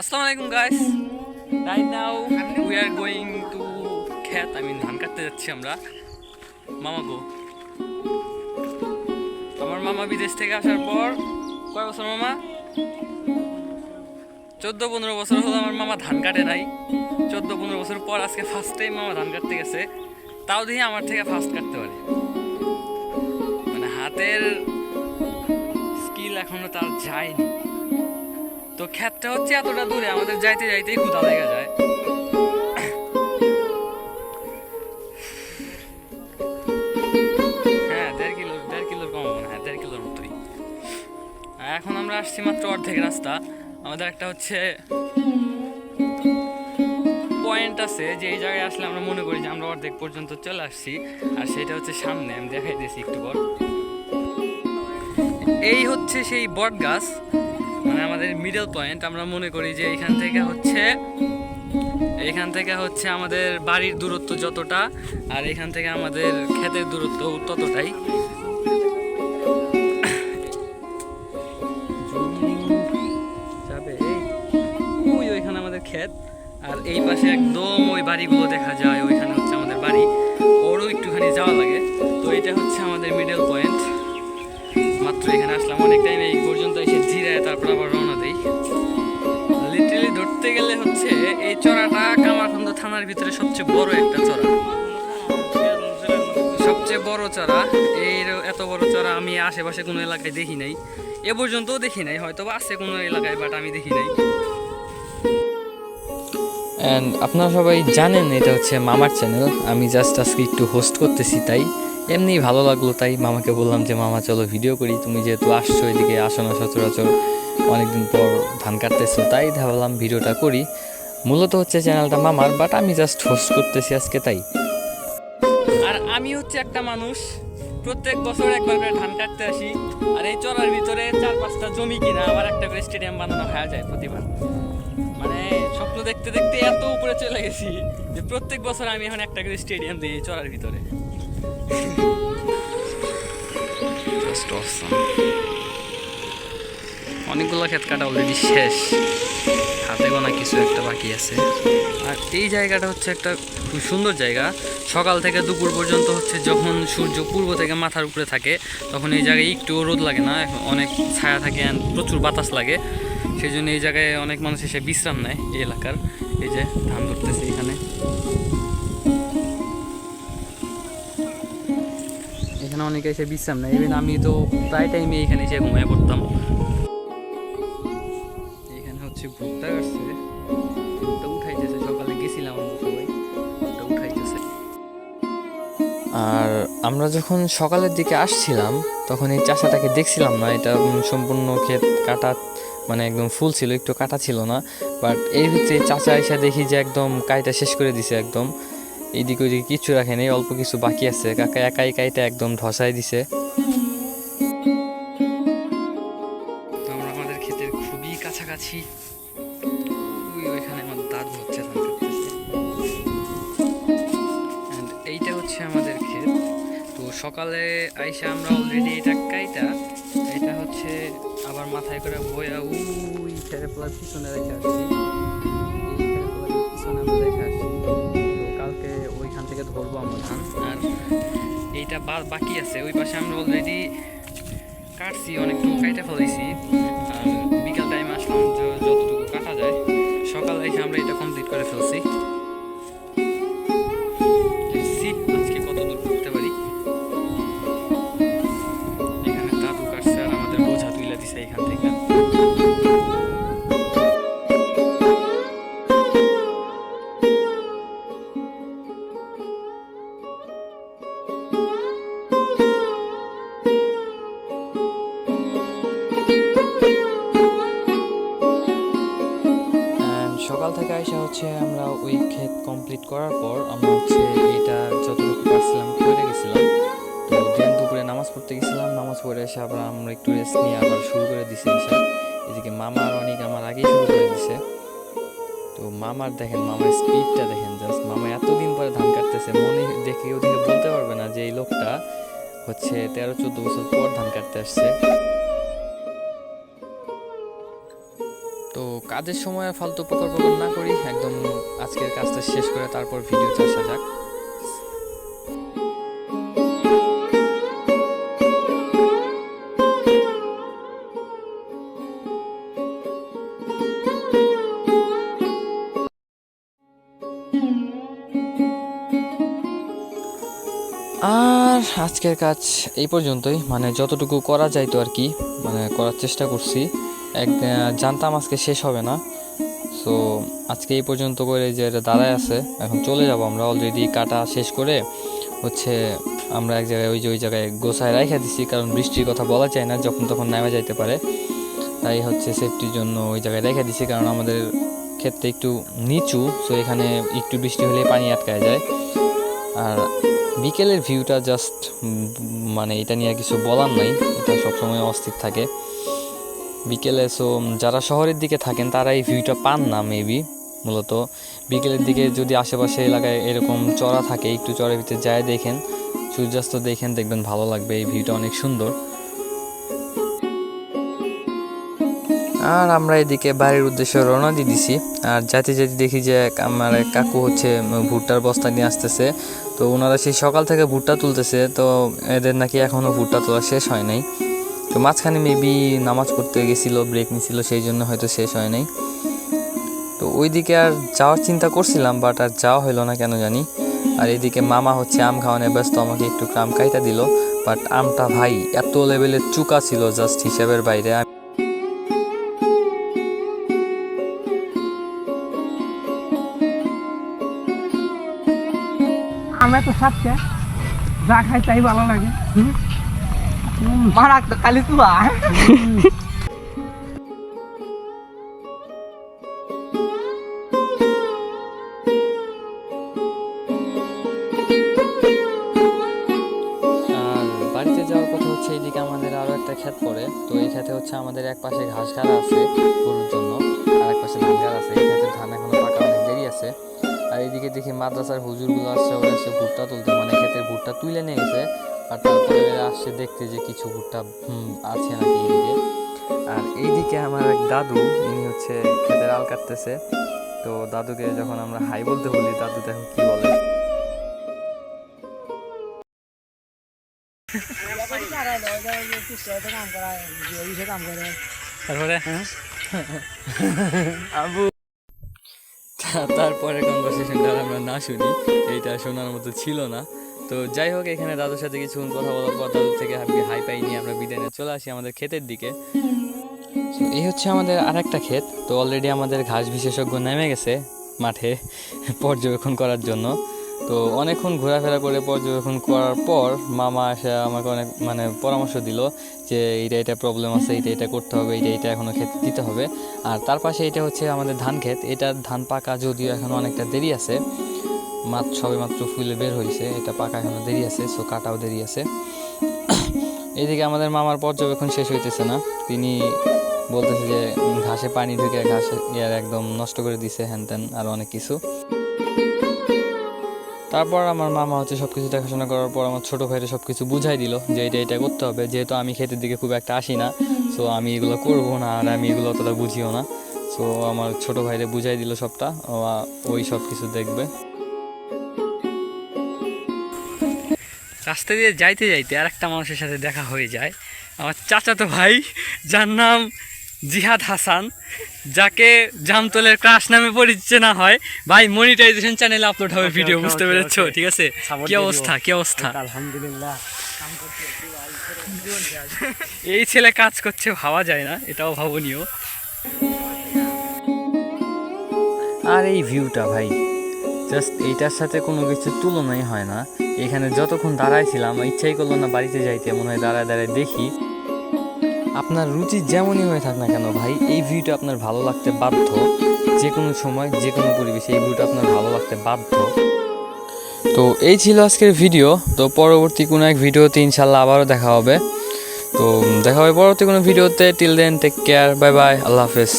Assalamu alaikum, guys. Right now, we are going to খেত mean, ধান কাটতে যাচ্ছি আমরা। মামা গো। আমার মামা বিদেশ থেকে আসার পর কয় বছর মামা? চোদ্দ পনেরো বছর হলো আমার মামা ধান কাটে নাই। চোদ্দ পনেরো বছর পর আজকে ফার্স্ট টাইম মামা ধান কাটতে গেছে। তাও দেখি আমার থেকে ফার্স্ট কাটতে পারে। মানে হাতের স্কিল এখনও তার যায়নি। তো ক্ষেতটা হচ্ছে এতটা দূরে, আমাদের যাইতে যাইতেই ক্ষুধা লেগে যায়। হ্যাঁ দেড় কিলো, দেড় কিলোর কম হবে না হ্যাঁ দেড় কিলোর মতোই। এখন আমরা আসছি মাত্র অর্ধেক রাস্তা। আমাদের একটা হচ্ছে পয়েন্ট আছে, যে এই জায়গায় আসলে আমরা মনে করি যে আমরা অর্ধেক পর্যন্ত চলে আসছি। আর সেটা হচ্ছে সামনে, আমি দেখাই দিয়েছি একটু পর। এই হচ্ছে সেই বট গাছ মানে আমাদের মিডল পয়েন্ট আমরা মনে করি যে এখান থেকে হচ্ছে, এখান থেকে হচ্ছে আমাদের বাড়ির দূরত্ব যতটা, আর এখান থেকে আমাদের ক্ষেতের দূরত্ব ততটাই। ওইখানে আমাদের ক্ষেত, আর এই পাশে একদম ওই বাড়িগুলো দেখা যায়, ওইখানে হচ্ছে আমাদের বাড়ি। ওরও একটুখানি যাওয়া লাগে। তো এটা হচ্ছে আমাদের মিডল পয়েন্ট মাত্র এখানে আসলাম পর্যন্ত এসে জিরায়, তারপর আবার রওনা দেই। ধরতে গেলে হচ্ছে এই চড়াটা কামারখন্দ থানার ভিতরে সবচেয়ে বড় একটা চড়া। সবচেয়ে বড় চড়া। এই এত বড় চড়া আমি আশেপাশে কোনো এলাকায় দেখি নাই। এ পর্যন্তও দেখি নাই হয়তো বা আছে কোনো এলাকায় বাট আমি দেখি নাই। অ্যান্ড আপনারা সবাই জানেন, এটা হচ্ছে মামার চ্যানেল আমি জাস্ট আজকে একটু হোস্ট করতেছি, তাই এমনি ভালো লাগল, তাই মামাকে বললাম যে, মামা, চলো ভিডিও করি। তুমি যেহেতু আসছো এদিকে, আসো না সচরাচর। অনেকদিন পর ধান কাটতেছো, তাই ভাবলাম ভিডিওটা করি। মূলত হচ্ছে চ্যানেলটা মামার বাট আমি জাস্ট হোস্ট করতেছি আজকে, তাই। আর আমি হচ্ছে একটা মানুষ। প্রত্যেক বছর একবার করে ধান কাটতে আসি। আর এই চড়ার ভিতরে চার পাঁচটা জমি কিনা, আবার একটা করে স্টেডিয়াম বানানো হয়ে যায় প্রতিবার। মানে স্বপ্ন দেখতে দেখতে এত উপরে চলে গেছি যে, প্রত্যেক বছর আমি এখন একটা করে স্টেডিয়াম দিই চড়ার ভিতরে। Awesome. অনেকগুলো ক্ষেত কাটা অলরেডি শেষ। হাতে গোনা কিছু একটা বাকি আছে। আর এই জায়গাটা হচ্ছে একটা খুব সুন্দর জায়গা। সকাল থেকে দুপুর পর্যন্ত হচ্ছে যখন সূর্য পূর্ব থেকে মাথার উপরে থাকে, তখন এই জায়গায় একটু রোদ লাগে না, অনেক ছায়া থাকে প্রচুর বাতাস লাগে। সেই জন্য এই জায়গায় অনেক মানুষ এসে বিশ্রাম নেয় এই এলাকার। এই যে ধান ধরতেছে এখানে। এখানে অনেকে এসে বিশ্রাম নেয়। ইভেন আমি তো প্রায় টাইমে এখানে এসে ঘুমিয়ে পড়তাম। এখানে হচ্ছে ভুট্টা আসছে। ভুট্টা উঠাইতেছে। সকালে গেছিলাম আর আমরা যখন সকালের দিকে আসছিলাম, তখন এই চাষাটাকে দেখছিলাম না। এটা সম্পূর্ণ ক্ষেত কাটা মানে একদম ফুল ছিল, একটু কাটা ছিল না। বাট এর ভিতরে চাচা এসে দেখি যে একদম কাইটা শেষ করে দিছে একদম। এইদিকে ওইদিকে কিছু রাখে নেই, অল্প কিছু বাকি আছে। কাকা একাই কাইটা একদম ধসাই দিছে। আমরা আমাদের খুবই কাছাকাছি। ওইখানে আমার And এইটা হচ্ছে আমাদের ক্ষেত। তো সকালে আইসা আমরা অলরেডি এটা কাইটা, এটা হচ্ছে আবার মাথায় করে বয়া উই খেরেপলার পিছনে রেখে আসছি। পিছনে আমরা রেখে আসছি। থেকে ধরবো আমরা ধান। আর এইটা বাকি আছে। ওই পাশে আমরা অলরেডি কাটছি, অনেকটুকু কাইটা ফেলাইছি। করার পর আমরা হচ্ছে এইটা যতটুকু পারছিলাম করে গেছিলাম। তো দিন দুপুরে নামাজ পড়তে গেছিলাম, নামাজ পড়ে এসে আবার আমরা একটু রেস্ট নিয়ে আবার শুরু করে দিছি এসে এদিকে মামা অনেক আমার আগেই শুরু করে দিছে। তো মামার দেখেন, মামার স্পিডটা দেখেন জাস্ট মামা এতদিন পরে ধান কাটতেছে, মনে দেখে ওদিকে বলতে পারবে না যে এই লোকটা হচ্ছে তেরো চোদ্দ বছর পর ধান কাটতে আসছে। তো কাজের সময় ফালতু পকর না করি, একদম আজকের কাজটা শেষ করে তারপর ভিডিওতে আসা যাক। আর আজকের কাজ এই পর্যন্তই। মানে যতটুকু করা যাইতো আর কি মানে করার চেষ্টা করছি। এক জানতাম আজকে শেষ হবে না। সো আজকে এই পর্যন্ত করে যে দাঁড়ায় আছে, এখন চলে যাব আমরা অলরেডি কাটা শেষ করে। হচ্ছে আমরা এক জায়গায়, ওই যে ওই জায়গায় গোছায় রাখা দিছি, কারণ বৃষ্টির কথা বলা যায় না, যখন তখন নেমে যাইতে পারে। তাই হচ্ছে সেফটির জন্য ওই জায়গায় রেখে দিছি, কারণ আমাদের ক্ষেত্রে একটু নিচু সো এখানে একটু বৃষ্টি হলে পানি আটকায় যায়। আর বিকেলের ভিউটা জাস্ট মানে এটা নিয়ে আর কিছু বলার নাই, এটা সবসময় অস্থির থাকে। বিকেলে সো যারা শহরের দিকে থাকেন তারা এই ভিউটা পান না মেবি মূলত। বিকেলের দিকে যদি আশেপাশে এলাকায় এরকম চড়া থাকে, একটু চড়ের ভিতরে যায় দেখেন, সূর্যাস্ত দেখেন, দেখবেন ভালো লাগবে, এই ভিউটা অনেক সুন্দর। আর আমরা এদিকে বাড়ির উদ্দেশ্যে রওনা দিয়ে দিছি। আর যাতে যেতে দেখি যে আমার কাকু হচ্ছে ভুট্টার বস্তা নিয়ে আসতেছে। তো ওনারা সেই সকাল থেকে ভুট্টা তুলতেছে, তো এদের নাকি এখনও ভুট্টা তোলা শেষ হয় নাই। তো মাঝখানে মেবি নামাজ পড়তে গেছিল ব্রেক নিছিল, সেই জন্য হয়তো শেষ হয় নাই। তো ওইদিকে আর যাওয়ার চিন্তা করছিলাম বাট আর যাওয়া হলো না কেন জানি। আর এদিকে মামা হচ্ছে আম খাওয়ানো ব্যস্ত, আমাকে একটু আম খাইটা দিল। বাট আমটা ভাই এত লেভেলের চুকা ছিল জাস্ট হিসাবের বাইরে। আমরা তো সাতটা, যা খাই তাই ভালো লাগে। মারাক তো খালি আর বাড়িতে যাওয়ার কথা হচ্ছে এইদিকে আমাদের আরও একটা ক্ষেত পড়ে। তো এই ক্ষেতে হচ্ছে আমাদের এক পাশে ঘাস গাড়া আছে গরুর জন্য, আর এক পাশে ধান আছে। এই ধান এখনও পাকা, অনেক দেরি আছে। আর এইদিকে দেখি মাদ্রাসার হুজুরগুলো আসছে, ওরা আসছে ভুট্টা তুলতে। মানে ক্ষেতের ভুট্টা তুলে নিয়ে গেছে। আর তারপরে আসছে দেখতে যে কিছু ভুট্টা আছে নাকি এইদিকে আর এইদিকে আমার এক দাদু ইনি হচ্ছে ক্ষেতের আল কাটতেছে। তো দাদুকে যখন আমরা হাই বলতে বলি দাদু দেখো কি বলে। তারপরে? আবু। তারপরে কনভারসেশনটা আমরা না শুনি এইটা শোনার মতো ছিল না। তো যাই হোক, এখানে দাদুর সাথে কিছুক্ষণ কথা বলার পর দাদুর থেকে হাই পাই নিয়ে আমরা বিদায় নিয়ে চলে আসি আমাদের ক্ষেতের দিকে। এই হচ্ছে আমাদের আর একটা ক্ষেত। তো অলরেডি আমাদের ঘাস বিশেষজ্ঞ নেমে গেছে মাঠে পর্যবেক্ষণ করার জন্য। তো অনেকক্ষণ ঘোরাফেরা করে পর্যবেক্ষণ করার পর মামা এসে আমাকে অনেক মানে পরামর্শ দিল যে এইটা এটা প্রবলেম আছে, এইটা এটা করতে হবে, এইটা এটা এখনও খেতে দিতে হবে। আর তার পাশে এটা হচ্ছে আমাদের ধান ক্ষেত। এটার ধান পাকা, যদিও এখন অনেকটা দেরি আছে। মাত্র সবে মাত্র ফুলে বের হয়েছে এটা পাকা এখনও দেরি আছে সো কাটাও দেরি আছে। এদিকে আমাদের মামার পর্যবেক্ষণ শেষ হইতেছে না। তিনি বলতেছে যে, ঘাসে পানি ঢুকে ঘাস ইয়ার একদম নষ্ট করে দিছে হ্যান ত্যান আরও অনেক কিছু। তারপর আমার মামা হচ্ছে সব কিছু দেখাশোনা করার পর আমার ছোটো ভাইরে সব কিছু বুঝাই দিল যে, এটা এটা করতে হবে। যেহেতু আমি ক্ষেতের দিকে খুব একটা আসি না সো আমি এগুলো করব না আর আমি এগুলো অতটা বুঝিও না। সো আমার ছোটো ভাইরে বুঝাই দিল সবটা ওই সব কিছু দেখবে। রাস্তা দিয়ে যাইতে যাইতে আর একটা মানুষের সাথে দেখা হয়ে যায়। আমার চাচাতো ভাই যার নাম জিহাদ হাসান যাকে জামতলের ক্রাশ নামে পরিচিত না হয়। ভাই মনিটাইজেশন চ্যানেলে আপলোড হবে ভিডিও বুঝতে পেরেছ? ঠিক আছে? কি অবস্থা। কি অবস্থা? আলহামদুলিল্লাহ। এই ছেলে কাজ করছে ভাবা যায় না এটাও ভাবনীয়। আর এই ভিউটা ভাই জাস্ট এইটার সাথে কোনো কিছু তুলনাই হয় না। এখানে যতক্ষণ দাঁড়াইছিলাম ইচ্ছাই করল না বাড়িতে যাইতে, মনে হয় দাঁড়ায় দাঁড়ায় দেখি। আপনার রুচি যেমনই হয়ে থাক না কেন ভাই, এই ভিউটা আপনার ভালো লাগতে বাধ্য। যে কোনো সময়, যে কোনো পরিবেশে এই ভিউটা আপনার ভালো লাগতে বাধ্য। তো এই ছিল আজকের ভিডিও তো পরবর্তী কোনো এক ভিডিওতে ইনশাল্লাহ আবারও দেখা হবে। তো দেখা হবে পরবর্তী কোনো ভিডিওতে till then take care bye bye আল্লাহ হাফেজ।